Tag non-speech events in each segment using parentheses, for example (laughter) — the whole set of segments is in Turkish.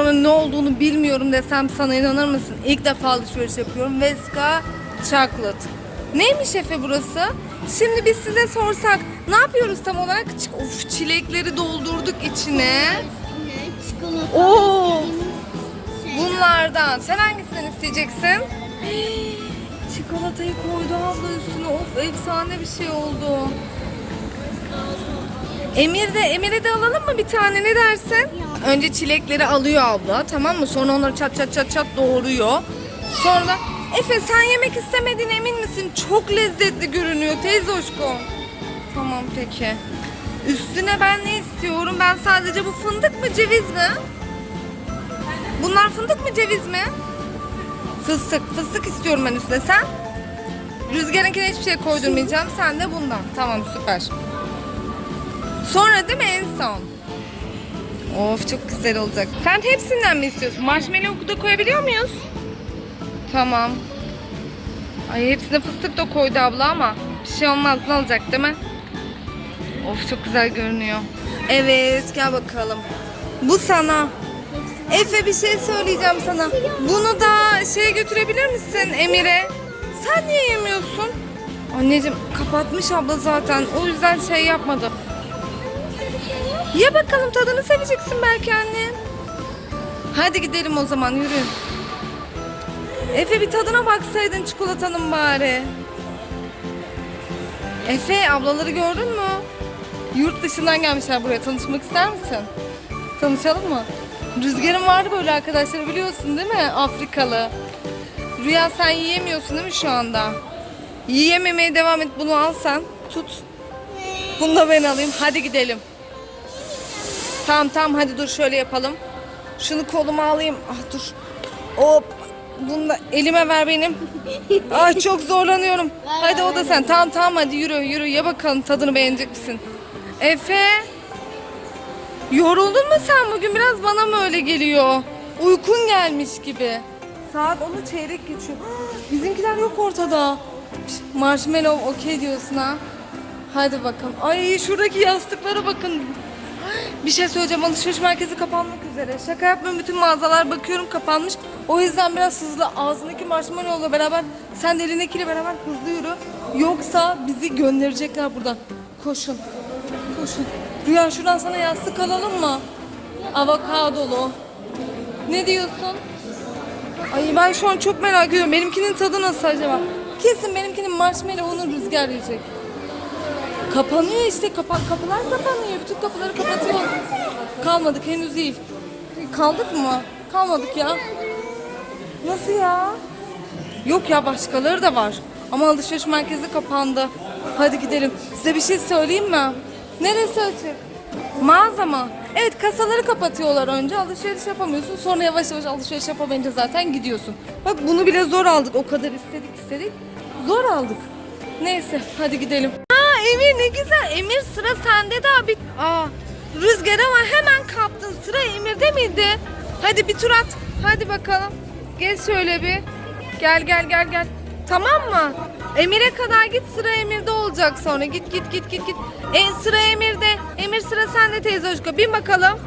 Sonra ne olduğunu bilmiyorum desem sana inanır mısın? İlk defa alışveriş yapıyorum. Veska Chocolate. Neymiş Efe burası? Şimdi biz size sorsak ne yapıyoruz tam olarak? Of çilekleri doldurduk içine. Çikolata. Oo. Bunlardan. Sen hangisinden isteyeceksin? (gasps) Çikolatayı koydu abla üstüne. Of efsane bir şey oldu. Emir de Emir'e de alalım mı bir tane ne dersin? Önce çilekleri alıyor abla tamam mı? Sonra onları çat çat çat çat doğruyor. Sonra Efe sen yemek istemediğine emin misin? Çok lezzetli görünüyor teyze hoşko. Tamam peki. Üstüne ben ne istiyorum? Ben sadece bu fındık mı ceviz mi? Bunlar fındık mı ceviz mi? Fıstık. Fıstık istiyorum ben üstüne. Sen? Rüzgarınkine hiçbir şey koydurmayacağım. Sen de bundan. Tamam süper. Sonra değil mi en son? Of çok güzel olacak. Sen hepsinden mi istiyorsun? Marshmallow da koyabiliyor muyuz? Tamam. Ay hepsine fıstık da koydu abla ama bir şey olmaz ne olacak değil mi? Of çok güzel görünüyor. Evet gel bakalım. Bu sana. Efe bir şey söyleyeceğim sana. Bunu da şeye götürebilir misin Emir'e? Sen niye yemiyorsun? Anneciğim kapatmış abla zaten. O yüzden şey yapmadı. Ye bakalım tadını seveceksin belki anne. Hadi gidelim o zaman yürü. Efe bir tadına baksaydın çikolatanın bari. Efe ablaları gördün mü? Yurt dışından gelmişler buraya. Tanışmak ister misin? Tanışalım mı? Rüzgar'ın vardı böyle arkadaşları biliyorsun değil mi? Afrikalı. Rüya sen yiyemiyorsun değil mi şu anda? Yiyememeye devam et. Bunu al sen. Tut. Bunu da ben alayım. Hadi gidelim. Tamam tamam hadi dur şöyle yapalım. Şunu koluma alayım. Ah dur. Hop. Bunu da elime ver benim. Ay çok zorlanıyorum. Hadi o da sen. Tamam tamam hadi yürü yürü. Ye bakalım tadını beğenecek misin? Efe. Yoruldun mu sen bugün? Biraz bana mı öyle geliyor? Uykun gelmiş gibi. Saat onu çeyrek geçiyor. (gasps) Bizimkiler yok ortada. Marshmallow okey diyorsun ha. Hadi bakalım. Ay şuradaki yastıklara bakın. Bir şey söyleyeceğim. Alışveriş merkezi kapanmak üzere. Şaka yapmıyorum. Bütün mağazalar bakıyorum kapanmış. O yüzden biraz hızlı. Ağzındaki marshmallow'la beraber sen de elindekiyle beraber hızlı yürü. Yoksa bizi gönderecekler buradan. Koşun. Koşun. Rüya şuradan sana yastık alalım mı? Avokadolu. Ne diyorsun? Ay ben şu an çok merak ediyorum. Benimkinin tadı nasıl acaba? Kesin benimkinin marshmallow'unu rüzgar yiyecek. Kapanıyor işte. Kapa kapılar kapanıyor. Bütün kapıları kapatıyor. Kalmadık henüz değil. Kaldık mı? Kalmadık ya. Nasıl ya? Yok ya başkaları da var. Ama alışveriş merkezi kapandı. Hadi gidelim. Size bir şey söyleyeyim mi? Neresi açık? Mağaza mı? Evet kasaları kapatıyorlar önce. Alışveriş yapamıyorsun. Sonra yavaş yavaş alışveriş yapamayınca zaten gidiyorsun. Bak bunu bile zor aldık. O kadar istedik istedik. Zor aldık. Neyse hadi gidelim. Emir ne güzel. Emir sıra sende daha bir... Aa Rüzgar ama hemen kaptın. Sıra Emir'de miydi? Hadi bir tur at. Hadi bakalım. Gel şöyle bir. Gel gel gel gel. Tamam mı? Emir'e kadar git sıra Emir'de olacak sonra. Git git git git git. E, sıra Emir'de. Emir sıra sende teyze hoşka. Bin bakalım.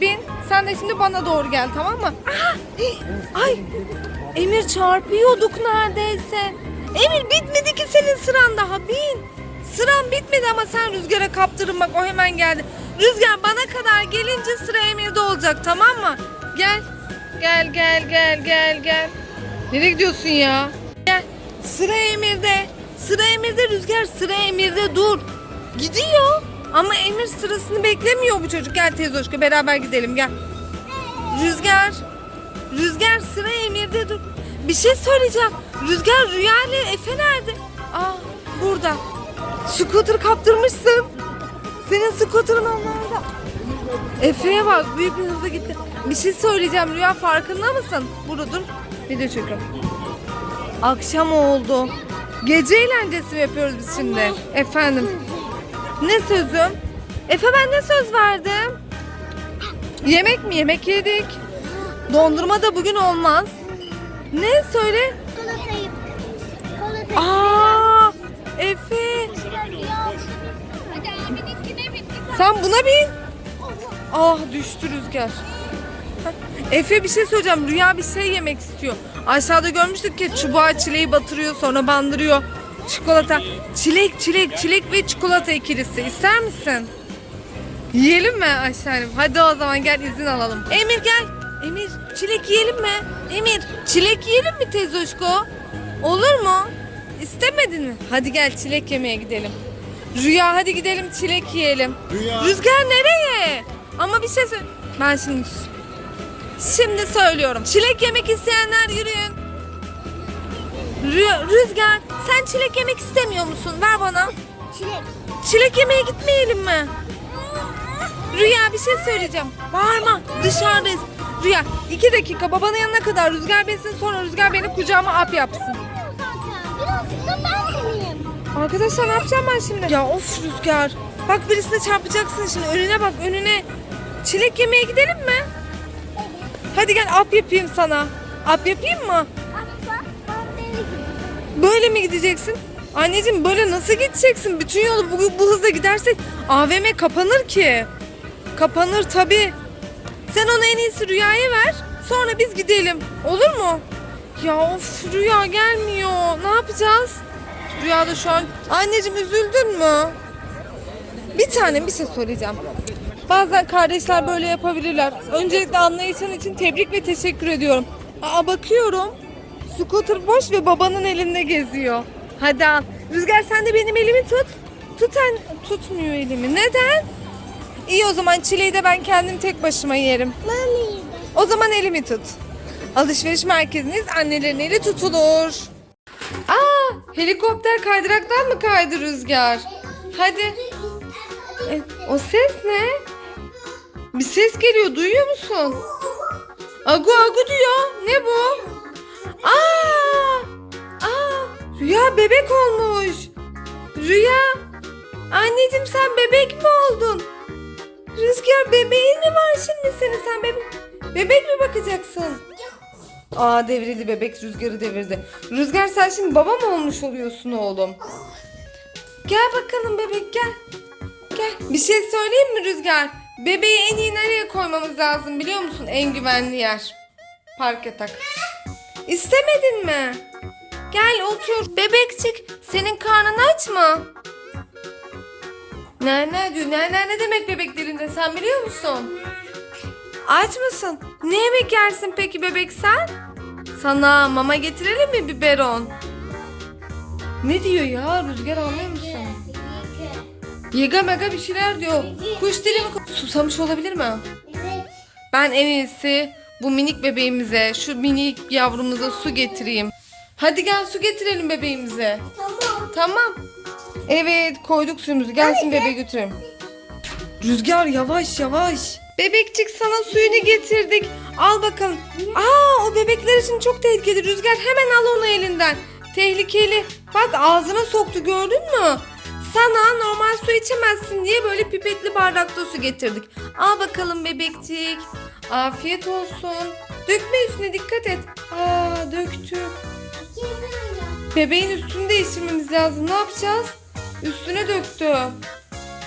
Bin. Sen de şimdi bana doğru gel tamam mı? Hii, (gasps) ay. Emir çarpıyorduk neredeyse. Emir bitmedi ki senin sıran daha. Bin. Sıran bitmedi ama sen Rüzgar'a kaptırın bak o hemen geldi. Rüzgar bana kadar gelince sıra Emir'de olacak tamam mı? Gel. Gel gel gel gel gel. Nereye gidiyorsun ya? Gel. Sıra Emir'de. Sıra Emir'de Rüzgar sıra Emir'de dur. Gidiyor. Ama Emir sırasını beklemiyor bu çocuk. Gel teyze hoşka beraber gidelim gel. Rüzgar. Rüzgar sıra Emir'de dur. Bir şey söyleyeceğim. Rüzgar Rüya ile Efe nerede? Aa burada. Scooter kaptırmışsın. Senin scooter'ın onlarda. Efe'ye bak büyük bir hızla gitti. Bir şey söyleyeceğim Rüya farkında mısın? Burada dur. Video çekiyorum. Akşam oldu. Gece eğlencesi mi yapıyoruz biz şimdi? Efendim. Ne sözüm? Efe ben ne söz verdim? Yemek mi? Yemek yedik. Dondurma da bugün olmaz. Ne söyle? Çikolatayı. Çikolatayı. Aa, Efe. Sen buna bin. Ah düştü rüzgar. Efe bir şey söyleyeceğim. Rüya bir şey yemek istiyor. Aşağıda görmüştük ki çubuğa çileği batırıyor sonra bandırıyor. Çikolata. Çilek, çilek, çilek ve çikolata ikilisi. İster misin? Yiyelim mi aşağıya? Hadi o zaman gel izin alalım. Emir gel. Emir çilek yiyelim mi? Emir çilek yiyelim mi teyzoşko? Olur mu? İstemedin mi? Hadi gel çilek yemeye gidelim. Rüya hadi gidelim çilek yiyelim. Rüya. Rüzgar nereye? Ama bir şey söyle. Ben şimdi Şimdi söylüyorum. Çilek yemek isteyenler yürüyün. Rü- Rüzgar sen çilek yemek istemiyor musun? Ver bana. Çilek. Çilek yemeye gitmeyelim mi? Rüya bir şey söyleyeceğim. Bağırma dışarıdayız. Rüya iki dakika babanın yanına kadar Rüzgar besin sonra Rüzgar beni kucağıma ap yapsın. Birazcık da ben deneyeyim. Arkadaşlar ne yapacağım ben şimdi? Ya of Rüzgar. Bak birisine çarpacaksın şimdi önüne bak önüne. Çilek yemeye gidelim mi? Hadi gel ap yapayım sana. Ap yapayım mı? Deneyeyim. Böyle mi gideceksin? Anneciğim böyle nasıl gideceksin? Bütün yolu bu, bu hızla gidersek AVM kapanır ki. Kapanır tabi. Sen ona en iyisi Rüya'ya ver. Sonra biz gidelim. Olur mu? Ya of Rüya gelmiyor. Ne yapacağız? Rüya da şu an... Anneciğim üzüldün mü? Bir tane bir şey söyleyeceğim. Bazen kardeşler böyle yapabilirler. Öncelikle anlayışın için tebrik ve teşekkür ediyorum. Aa bakıyorum. Scooter boş ve babanın elinde geziyor. Hadi al. Rüzgar sen de benim elimi tut. Tut an tutmuyor elimi. Neden? İyi o zaman çileği de ben kendim tek başıma yerim. O zaman elimi tut. Alışveriş merkeziniz annelerin eli tutulur. Aa, helikopter kaydıraktan mı kaydı Rüzgar? Hadi. E, o ses ne? Bir ses geliyor duyuyor musun? Agu agu diyor. Ne bu? Aa! Aa! Rüya bebek olmuş. Rüya. Anneciğim sen bebek mi oldun? Rüzgar bebeğin mi var şimdi senin? Sen bebek bebek mi bakacaksın? Aa devrildi bebek rüzgarı devirdi. Rüzgar sen şimdi baba mı olmuş oluyorsun oğlum? Gel bakalım bebek gel. Gel. Bir şey söyleyeyim mi Rüzgar? Bebeği en iyi nereye koymamız lazım biliyor musun? En güvenli yer. Park yatak. İstemedin mi? Gel otur. Bebekçik senin karnın aç mı? Ne ne diyor? Ne ne ne demek bebeklerinde sen biliyor musun? Aç mısın? Ne yemek yersin peki bebek sen? Sana mama getirelim mi biberon? Ne diyor ya Rüzgar anlıyor musun? Yega mega bir şeyler diyor. Kuş dili mi? Susamış olabilir mi? Evet. Ben en iyisi bu minik bebeğimize, şu minik yavrumuza su getireyim. Hadi gel su getirelim bebeğimize. Tamam. Tamam. Evet koyduk suyumuzu. Gelsin bebeği götürelim. Rüzgar yavaş yavaş. Bebekçik sana suyunu getirdik. Al bakalım. Aa o bebekler için çok tehlikeli. Rüzgar hemen al onu elinden. Tehlikeli. Bak ağzına soktu gördün mü? Sana normal su içemezsin diye böyle pipetli bardakta su getirdik. Al bakalım bebekçik. Afiyet olsun. Dökme üstüne dikkat et. Aa döktü. Bebeğin üstünü değiştirmemiz lazım. Ne yapacağız? Üstüne döktü.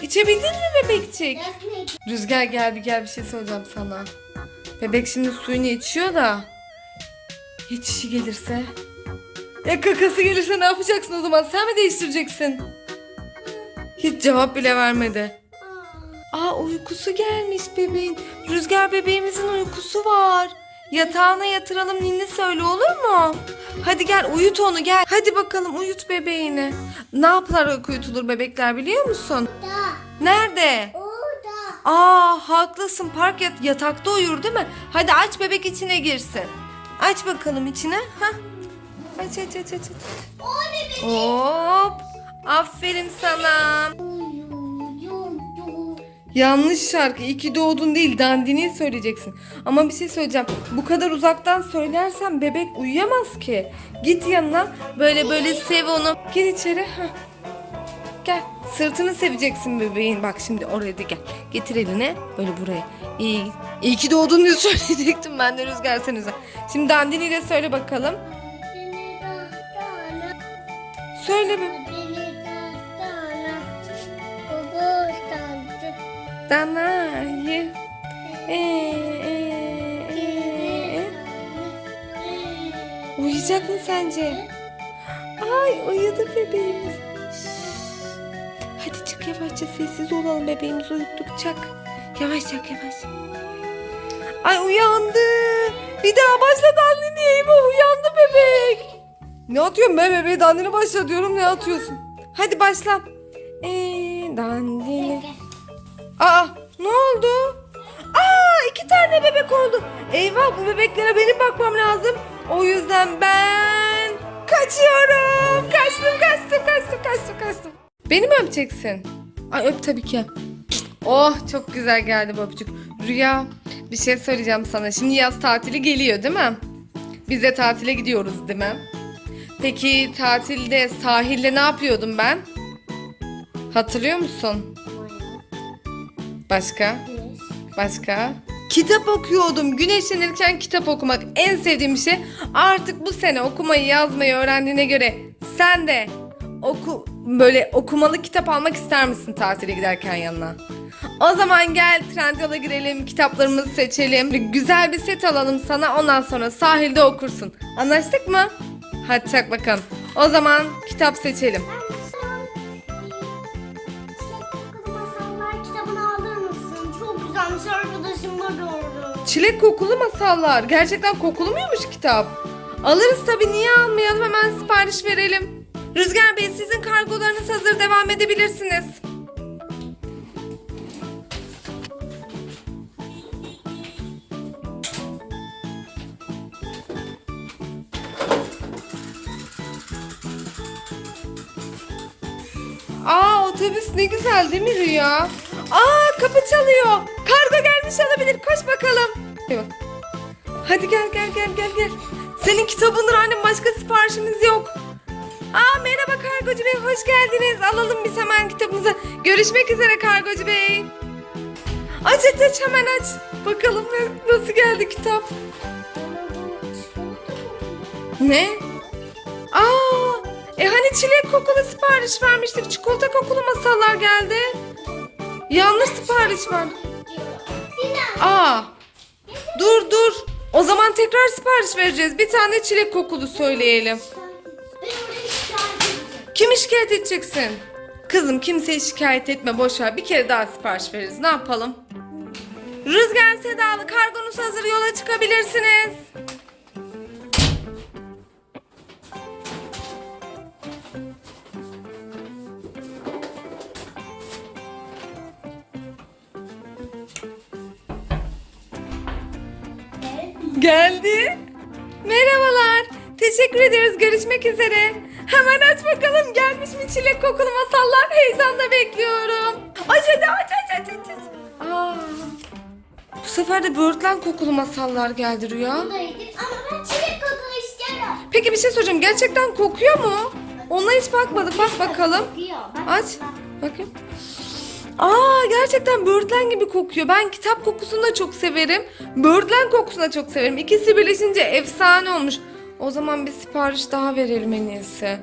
İçebildin mi bebekçik? Rüzgar gel bir gel bir şey söyleyeceğim sana. Bebek şimdi suyunu içiyor da. Hiç işi gelirse? Ya kakası gelirse ne yapacaksın o zaman? Sen mi değiştireceksin? Hiç cevap bile vermedi. Aa uykusu gelmiş bebeğin. Rüzgar bebeğimizin uykusu var. Yatağına yatıralım ninni söyle olur mu? Hadi gel uyut onu gel. Hadi bakalım uyut bebeğini. Ne yapılarak uyutulur bebekler biliyor musun? Nerede? Orada. Aa haklısın park yat yatakta uyur değil mi? Hadi aç bebek içine girsin. Aç bakalım içine. Hah. Aç aç aç aç. aç. O ne be? Hop. Aferin sana. Yanlış şarkı. İyi ki doğdun değil dandini söyleyeceksin. Ama bir şey söyleyeceğim. Bu kadar uzaktan söylersen bebek uyuyamaz ki. Git yanına böyle böyle sev onu. Gel içeri. Hah. Gel. Sırtını seveceksin bebeğin. Bak şimdi oraya da gel. Getir eline böyle buraya. İyi, iyi ki doğdun diye (laughs) söyleyecektim ben de Rüzgar sen üzer. Şimdi dandini de söyle bakalım. Söyle bir. Danayı. Ee, ee, ee. Uyuyacak mı sence? Ay uyudu bebeğimiz. Hadi çık yavaşça sessiz olalım bebeğimiz uyuttuk çak. Yavaş çak yavaş. Ay uyandı. Bir daha başladı anne niye eyvah uyandı bebek. Ne atıyorsun be bebeğe dandini başla diyorum ne atıyorsun? Hadi başla. Eee dandini. Aa ne oldu? Aa iki tane bebek oldu. Eyvah bu bebeklere benim bakmam lazım. O yüzden ben kaçıyorum. Kaçtım kaçtım kaçtım kaçtım kaçtım. Beni mi öpeceksin? Ay öp tabii ki. Oh çok güzel geldi bu öpücük. Rüya bir şey söyleyeceğim sana. Şimdi yaz tatili geliyor değil mi? Biz de tatile gidiyoruz değil mi? Peki tatilde sahilde ne yapıyordum ben? Hatırlıyor musun? Başka? Başka? Kitap okuyordum. Güneşlenirken kitap okumak en sevdiğim şey. Artık bu sene okumayı yazmayı öğrendiğine göre sen de oku böyle okumalı kitap almak ister misin tatile giderken yanına? O zaman gel Trendyol'a girelim, kitaplarımızı seçelim. Güzel bir set alalım sana ondan sonra sahilde okursun. Anlaştık mı? Hadi çak bakalım. O zaman kitap seçelim. Çilek kokulu masallar. Gerçekten kokulu muymuş kitap? Alırız tabii niye almayalım hemen sipariş verelim. Rüzgar Bey sizin kargolarınız hazır devam edebilirsiniz. Aa otobüs ne güzel değil mi Rüya? Aa kapı çalıyor. Kargo gelmiş olabilir. Koş bakalım. Bak. Hadi gel gel gel gel gel. Senin kitabındır annem başka siparişimiz yok. Aa merhaba kargocu bey hoş geldiniz. Alalım biz hemen kitabımızı. Görüşmek üzere kargocu bey. Aç aç aç hemen aç. Bakalım nasıl geldi kitap. Ne? Aa, e hani çilek kokulu sipariş vermiştik. Çikolata kokulu masallar geldi. Yanlış sipariş var. Aa, dur dur. O zaman tekrar sipariş vereceğiz. Bir tane çilek kokulu söyleyelim. Ben oraya şikayet edeceğim. Kimi şikayet edeceksin? Kızım kimseyi şikayet etme boş ver. Bir kere daha sipariş veririz. Ne yapalım? Rüzgar Sedalı kargonuz hazır yola çıkabilirsiniz. Geldi. Merhabalar. Teşekkür ederiz. Görüşmek üzere. Hemen aç bakalım. Gelmiş mi çilek kokulu masallar? Heyecanla bekliyorum. Aç hadi aç aç aç aç. aç. Aa, bu sefer de böğürtlen kokulu masallar geldi Rüya. Ama ben çilek kokulu istiyorum. Peki bir şey soracağım. Gerçekten kokuyor mu? Ona hiç bakmadık. Bak bakalım. Aç. bak. Bakayım. Aa gerçekten böğürtlen gibi kokuyor. Ben kitap kokusunu da çok severim. Böğürtlen kokusunu da çok severim. İkisi birleşince efsane olmuş. O zaman bir sipariş daha verelim en iyisi.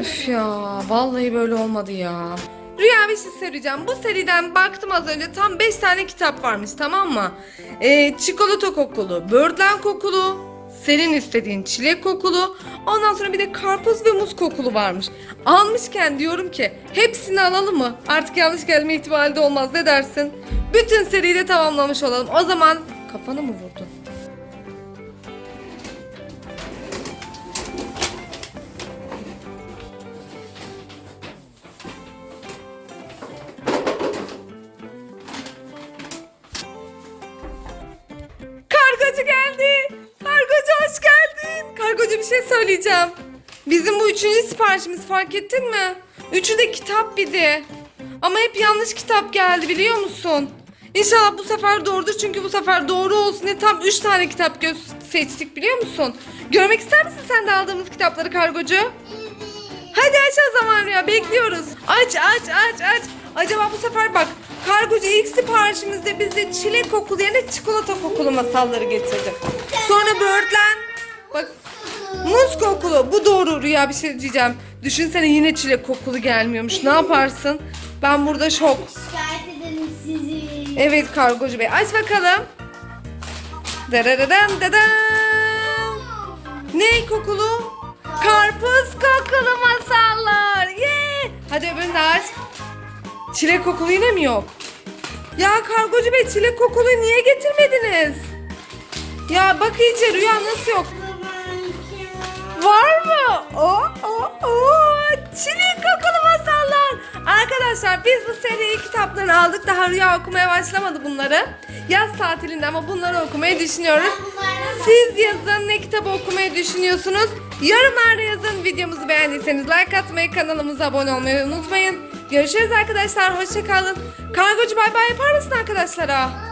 Öf ya vallahi böyle olmadı ya. Rüya bir şey söyleyeceğim. Bu seriden baktım az önce tam 5 tane kitap varmış tamam mı? Ee, çikolata kokulu, böğürtlen kokulu, senin istediğin çilek kokulu, ondan sonra bir de karpuz ve muz kokulu varmış. Almışken diyorum ki hepsini alalım mı? Artık yanlış gelme ihtimali de olmaz ne dersin? Bütün seriyi de tamamlamış olalım. O zaman kafanı mı vurdun? Kargocu bir şey söyleyeceğim. Bizim bu üçüncü siparişimiz fark ettin mi? Üçü de kitap bir de. Ama hep yanlış kitap geldi biliyor musun? İnşallah bu sefer doğrudur çünkü bu sefer doğru olsun diye tam üç tane kitap göz seçtik biliyor musun? Görmek ister misin sen de aldığımız kitapları kargocu? Hadi aç o zaman Rüya bekliyoruz. Aç aç aç aç. Acaba bu sefer bak kargocu ilk siparişimizde bize çilek kokulu yerine çikolata kokulu masalları getirdi. Kokulu. Bu doğru Rüya bir şey diyeceğim. Düşünsene yine çilek kokulu gelmiyormuş. Ne yaparsın? Ben burada şok. şikayet ederim sizi. Evet kargocu bey aç bakalım. Dararadan dadan. Ne kokulu? Karpuz kokulu masallar. Yee! Hadi öbürünü de aç. Çilek kokulu yine mi yok? Ya kargocu bey çilek kokulu niye getirmediniz? Ya bak iyice rüya nasıl yok? Var mı? Oo, oo, oo. Çilek kokulu masallar. Arkadaşlar biz bu seri kitaplarını aldık. Daha Rüya okumaya başlamadı bunları. Yaz tatilinde ama bunları okumayı düşünüyoruz. Siz yazın ne kitabı okumayı düşünüyorsunuz? Yorumlarda yazın. Videomuzu beğendiyseniz like atmayı, kanalımıza abone olmayı unutmayın. Görüşürüz arkadaşlar. Hoşçakalın. Kargocu bay bay yapar mısın arkadaşlara?